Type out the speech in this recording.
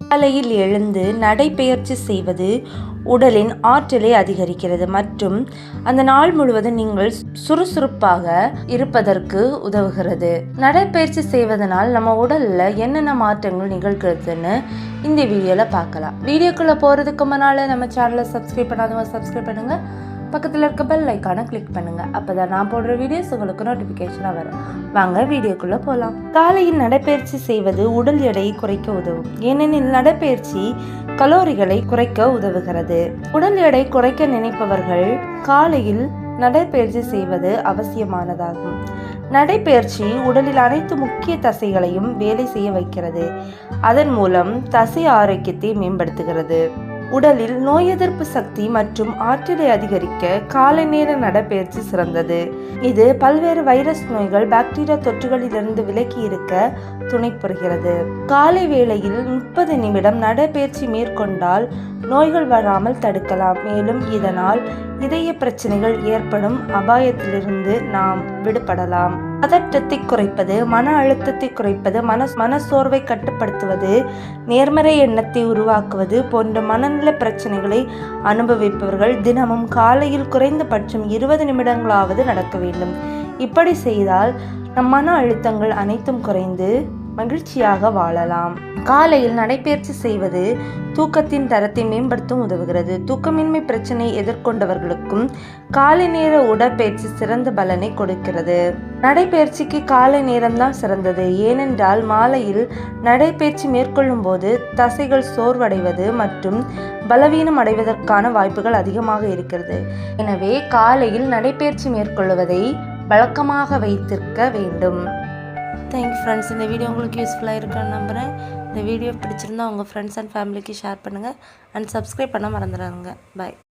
காலையில் எழுந்து நடைப்பயிற்சி செய்வது உடலின் ஆற்றலை அதிகரிக்கிறது. மற்றும் அந்த நாள் முழுவதும் நீங்கள் சுறுசுறுப்பாக இருப்பதற்கு உதவுகிறது. நடைப்பயிற்சி செய்வதனால் நம்ம உடல்ல என்னென்ன மாற்றங்கள் நிகழ்கிறதுன்னு இந்த வீடியோவில் பார்க்கலாம். வீடியோக்குள்ளே போகிறதுக்கு முன்னால் நம்ம சேனலை சப்ஸ்கிரைப் பண்ணாதவங்க சப்ஸ்கிரைப் பண்ணுங்க. பக்கத்தில் இருக்க பெல் ஐக்கானை கிளிக் பண்ணுங்க. அப்பதான் நான் போடுற வீடியோஸ் உங்களுக்கு நோட்டிஃபிகேஷனாக வரும். வாங்க வீடியோக்குள்ளே போகலாம் காலையில் நடைப்பயிற்சி செய்வது உடல் எடையை குறைக்க உதவும். ஏனெனில் நடைப்பயிற்சி கலோரிகளை குறைக்க உதவுகிறது. உடல் எடை குறைக்க நினைப்பவர்கள் காலையில் நடைப்பயிற்சி செய்வது அவசியமானதாகும். நடைப்பயிற்சி உடலில் அனைத்து முக்கிய தசைகளையும் வேலை செய்ய வைக்கிறது. அதன் மூலம் தசை ஆரோக்கியத்தை மேம்படுத்துகிறது. உடலில் நோய் எதிர்ப்பு சக்தி மற்றும் ஆற்றலை அதிகரிக்க காலை நேர நடைப்பயிற்சி சிறந்தது. இது பல்வேறு வைரஸ் நோய்கள் பாக்டீரியா தொற்றுகளிலிருந்து விலக்கி இருக்க துணை புரிகிறது காலை வேளையில் முப்பது நிமிடம் நடைப்பயிற்சி மேற்கொண்டால் நோய்கள் வராமல் தடுக்கலாம். மேலும் இதனால் இதய பிரச்சனைகள் ஏற்படும் அபாயத்திலிருந்து நாம் விடுபடலாம். பதற்றத்தை குறைப்பது மன அழுத்தத்தை குறைப்பது மன மனசோர்வை கட்டுப்படுத்துவது நேர்மறை எண்ணத்தை உருவாக்குவது போன்ற மனநல பிரச்சனைகளை அனுபவிப்பவர்கள் தினமும் காலையில் குறைந்தபட்சம் இருபது நிமிடங்களாவது நடக்க வேண்டும். இப்படி செய்தால் நம் மன அழுத்தங்கள் அனைத்தும் குறைந்து மகிழ்ச்சியாக வாழலாம். காலையில் நடைபயிற்சி செய்வது தூக்கத்தின் தரத்தை மேம்படுத்தும் உதவுகிறது. தூக்கமின்மை பிரச்சனை எதிர்கொண்டவர்களுக்கும் காலை நேர உடற்பயிற்சி சிறந்த பலனை கொடுக்கிறது. நடைபயிற்சிக்கு காலை நேரம்தான் சிறந்தது. ஏனென்றால் மாலையில் நடைபயிற்சி மேற்கொள்ளும் போது தசைகள் சோர்வடைவது மற்றும் பலவீனம் அடைவதற்கான வாய்ப்புகள் அதிகமாக இருக்கிறது. எனவே காலையில் நடைபயிற்சி மேற்கொள்வதை வழக்கமாக வைத்திருக்க வேண்டும். தேங்க்யூ ஃப்ரெண்ட்ஸ் இந்த வீடியோ உங்களுக்கு யூஸ்ஃபுல்லாக இருக்குன்னு நம்புகிறேன் இந்த வீடியோ பிடிச்சிருந்தா உங்கள் ஃப்ரெண்ட்ஸ் அண்ட் ஃபேமிலிக்கு ஷேர் பண்ணுங்கள் அண்ட் சப்ஸ்கிரைப் பண்ண மறந்துடாதுங்க. பாய்